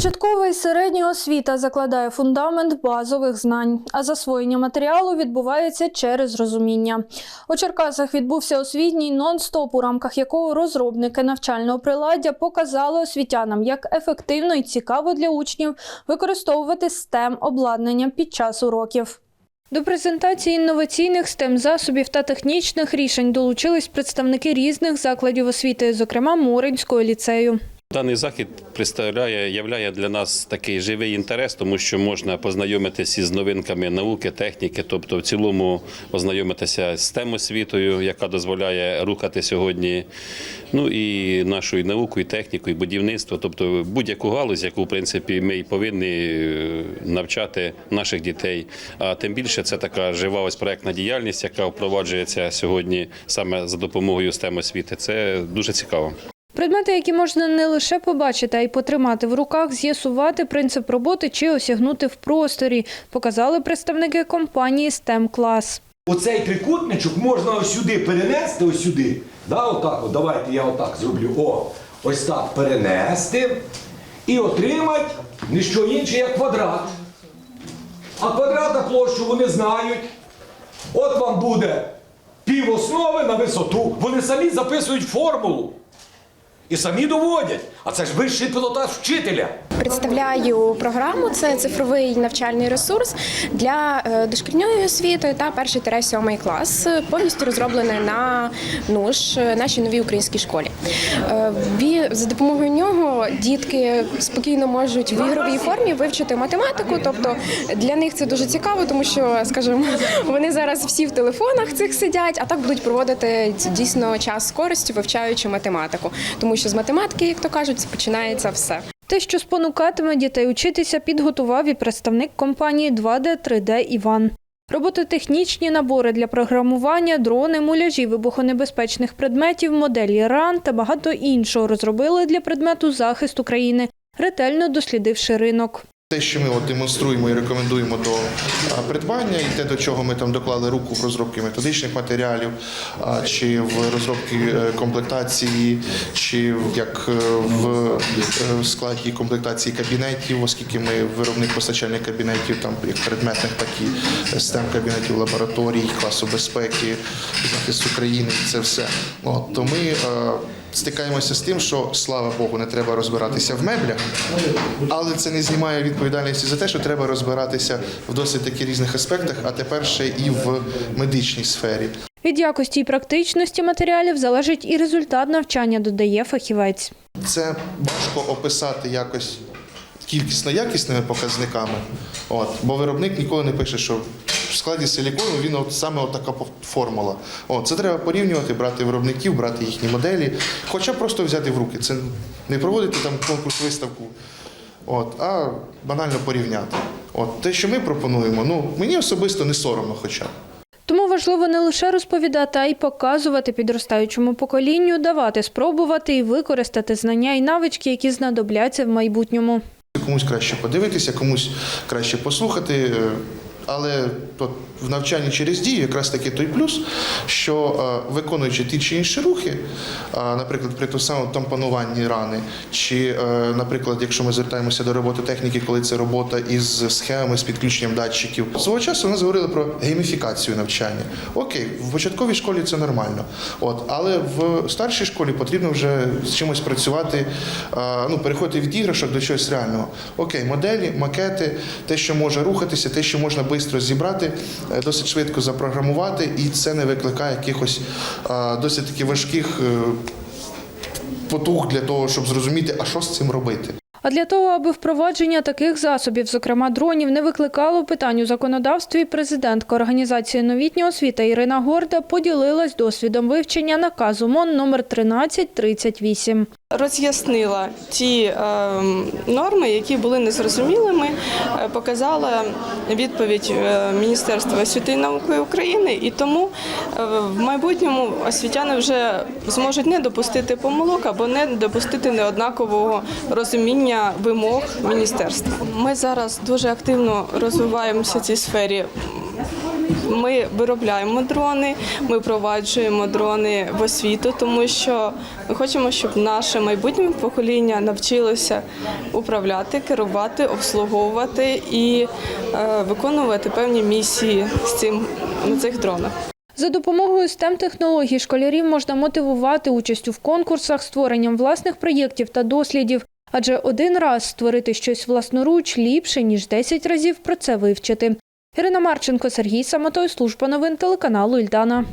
Початкова і середня освіта закладає фундамент базових знань, а засвоєння матеріалу відбувається через розуміння. У Черкасах відбувся освітній нон-стоп, у рамках якого розробники навчального приладдя показали освітянам, як ефективно і цікаво для учнів використовувати STEM обладнання під час уроків. До презентації інноваційних STEM засобів та технічних рішень долучились представники різних закладів освіти, зокрема Моринського ліцею. Даний захід представляє, являє для нас такий живий інтерес, тому що можна познайомитися із новинками науки, техніки, тобто в цілому ознайомитися з тем освітою, яка дозволяє рухати сьогодні. Ну і нашу і науку, і техніку, і будівництво, тобто будь-яку галузь, яку в принципі ми і повинні е, навчати наших дітей. А тим більше це така жива ось проектна діяльність, яка впроваджується сьогодні саме за допомогою STEM освіти. Це дуже цікаво. Предмети, які можна не лише побачити, а й потримати в руках, з'ясувати принцип роботи чи осягнути в просторі, показали представники компанії STEM Class. Оцей трикутничок можна ось сюди перенести, ось сюди. Да, отак, от, давайте я отак зроблю. О, ось так перенести і отримати не що інше, як квадрат. А квадрата площу вони знають. От вам буде пів основи на висоту. Вони самі записують формулу. І самі доводять. А це ж вищий пілотаж вчителя. Представляю програму. Це цифровий навчальний ресурс для е, дошкільної освіти та перший та сьомий клас, повністю розроблений на НУШ, е, нашій новій українській школі. Е, За допомогою нього дітки спокійно можуть в ігровій формі вивчити математику. Тобто для них це дуже цікаво, тому що, скажімо, вони зараз всі в телефонах цих сидять, а так будуть проводити дійсно час з користю, вивчаючи математику. Тому що з математики, як то кажуть, починається все. Те, що спонукатиме дітей учитися, підготував і представник компанії 2D 3D Іван. Робототехнічні набори для програмування, дрони, муляжі вибухонебезпечних предметів, моделі РАН та багато іншого розробили для предмету захист України, ретельно дослідивши ринок. Те, що ми от демонструємо і рекомендуємо до придбання, і те, до чого ми там доклали руку в розробки методичних матеріалів, чи в розробки е, комплектації, чи як е, в е, складі комплектації кабінетів, оскільки ми виробник постачальних кабінетів, там як предметних, так і STEM кабінетів лабораторій, класу безпеки, захист України, це все. От, то ми е, стикаємося з тим, що слава Богу, не треба розбиратися в меблях, але це не знімає відповідальності за те, що треба розбиратися в досить таки різних аспектах, а тепер ще і в медичній сфері. Від якості і практичності матеріалів залежить і результат навчання, додає фахівець. Це важко описати якось кількісно-якісними показниками. От, бо виробник ніколи не пише, що в складі силікону він от саме от така формула. От, це треба порівнювати, брати виробників, брати їхні моделі, хоча просто взяти в руки. Це не проводити там конкурс виставку, от, а банально порівняти. От, те, що ми пропонуємо, ну мені особисто не соромно, хоча. Тому важливо не лише розповідати, а й показувати підростаючому поколінню, давати спробувати і використати знання і навички, які знадобляться в майбутньому. Комусь краще подивитися, комусь краще послухати. Але от в навчанні через дію якраз таки той плюс, що е, виконуючи ті чи інші рухи, е, наприклад, при тому самому тампонуванні рани, чи, е, наприклад, якщо ми звертаємося до роботи техніки, коли це робота із схемами, з підключенням датчиків, свого часу у нас говорили про гейміфікацію навчання. Окей, в початковій школі це нормально. От, але в старшій школі потрібно вже з чимось працювати, ну, переходити від іграшок до чогось реального. Окей, моделі, макети, те, що може рухатися, те, що можна швидко зібрати, е, досить швидко запрограмувати, і це не викликає якихось е, досить таки важких е, потуг для того, щоб зрозуміти, а що з цим робити. А для того, аби впровадження таких засобів, зокрема дронів, не викликало питань у законодавстві, президентка організації новітня освіта Ірина Горда поділилась досвідом вивчення наказу МОН номер 1338. Роз'яснила ті е, норми, які були незрозумілими, е, показала відповідь е, Міністерства освіти і науки України, і тому е, в майбутньому освітяни вже зможуть не допустити помилок або не допустити неоднакового розуміння вимог міністерства. Ми зараз дуже активно розвиваємося в цій сфері Ми виробляємо дрони, ми впроваджуємо дрони в освіту, тому що ми хочемо, щоб наше майбутнє покоління навчилося управляти, керувати, обслуговувати і е, виконувати певні місії з цим на цих дронах. За допомогою stem технологій школярів можна мотивувати участю в конкурсах, створенням власних проєктів та дослідів. Адже один раз створити щось власноруч ліпше, ніж 10 разів про це вивчити. Ірина Марченко, Сергій Самотой, служба новин телеканалу Ільдана.